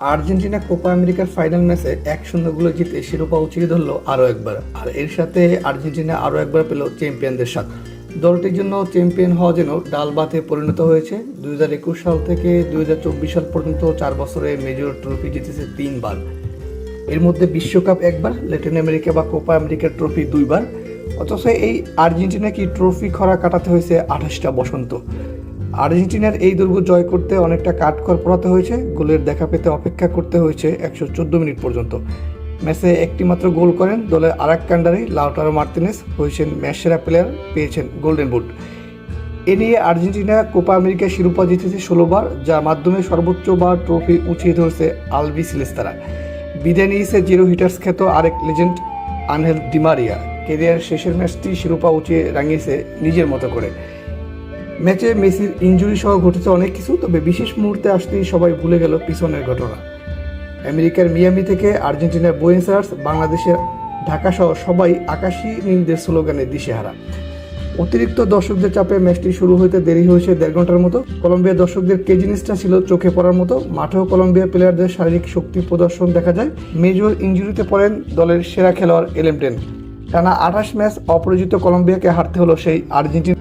Argentina Copa আমেরিকার final ম্যাচে এক শূন্য গোলে জিতে শিরোপা উঁচিয়ে ধরলো আরও একবার। আর এর সাথে আর্জেন্টিনা আরও একবার পেল চ্যাম্পিয়নদের স্বাদ। দলটির জন্য চ্যাম্পিয়ন হওয়া যেন ডাল ভাতে পরিণত হয়েছে। দুই হাজার একুশ সাল থেকে দুই হাজার চব্বিশ সাল পর্যন্ত চার বছরে মেজর ট্রফি জিতেছে তিনবার। এর মধ্যে বিশ্বকাপ একবার ল্যাটিন আমেরিকা বা কোপা আমেরিকার ট্রফি দুইবার। অথচ এই আর্জেন্টিনা কি ট্রফি খরা কাটাতে হয়েছে আঠাশটা বসন্ত। আর্জেন্টিনার এই দুর্গ জয় করতে অনেকটা কাঠখড় পোড়াতে হয়েছে। গোলের দেখা পেতে অপেক্ষা করতে হয়েছে একশো চোদ্দ মিনিট পর্যন্ত। ম্যাচে একটি মাত্র গোল করেন দলের আরেক কান্ডারি লাউটারো মার্তিনেস। হয়েছেন ম্যাচ সেরা প্লেয়ার, পেয়েছেন গোল্ডেন বুট। এ নিয়ে আর্জেন্টিনা কোপা আমেরিকা শিরোপা জিতেছে ষোলোবার যার মাধ্যমে সর্বোচ্চ বার ট্রফি উঁচিয়ে ধরছে আলবি সিলেস্তারা বিদায় নিয়েছে জিরো হিটার্স খ্যাত আরেক লেজেন্ড, আনহেল ডিমারিয়া। কেরিয়ার শেষের ম্যাচটি শিরোপা উঁচিয়ে রাঙিয়েছে নিজের মতো করে। ম্যাচে মেসির ইঞ্জুরি সহ ঘটেছে অনেক কিছু, তবে বিশেষ মুহূর্তে আসতেই সবাই ভুলে গেল পিছনের ঘটনা। আমেরিকার মিয়ামি থেকে আর্জেন্টিনার বোয়েন্সার্স বাংলাদেশের ঢাকা সহ সবাই আকাশী নীলদের স্লোগানে দিশেহারা। অতিরিক্ত দর্শকদের চাপে ম্যাচটি শুরু হতে দেরি হয়েছে দেড় ঘণ্টার মতো। কলম্বিয়া দর্শকদের কে জিনিসটা ছিল চোখে পড়ার মতো। মাঠেও কলম্বিয়া প্লেয়ারদের শারীরিক শক্তি প্রদর্শন দেখা যায়। মেজর ইঞ্জুরিতে পড়েন দলের সেরা খেলোয়াড় এলেমটেন টানা আঠাশ ম্যাচ অপরাজিত কলম্বিয়াকে হারতে হলো সেই আর্জেন্টিনা।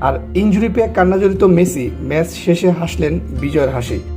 আর ইঞ্জুরি পেয়ে কান্নাজড়িত মেসি ম্যাচ শেষে হাসলেন বিজয়ের হাসি।